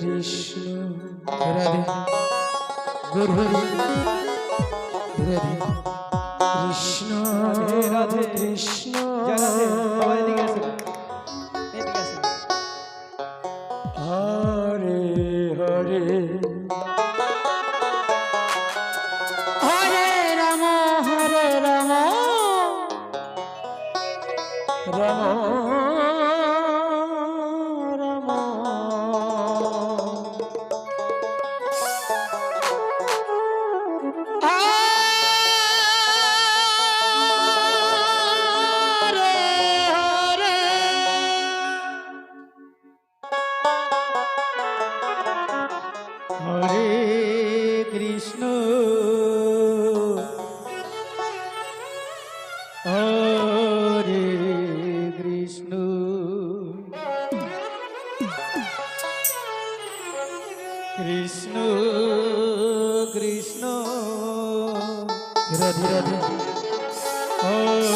Krishna. Radhe Guru Radhe Krishna. Radhe Krishna. Hare Hare. Hare Krishna. Hare Krishna. Krishna Krishna. Radhe Radhe. Hare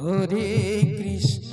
Hare Krishna.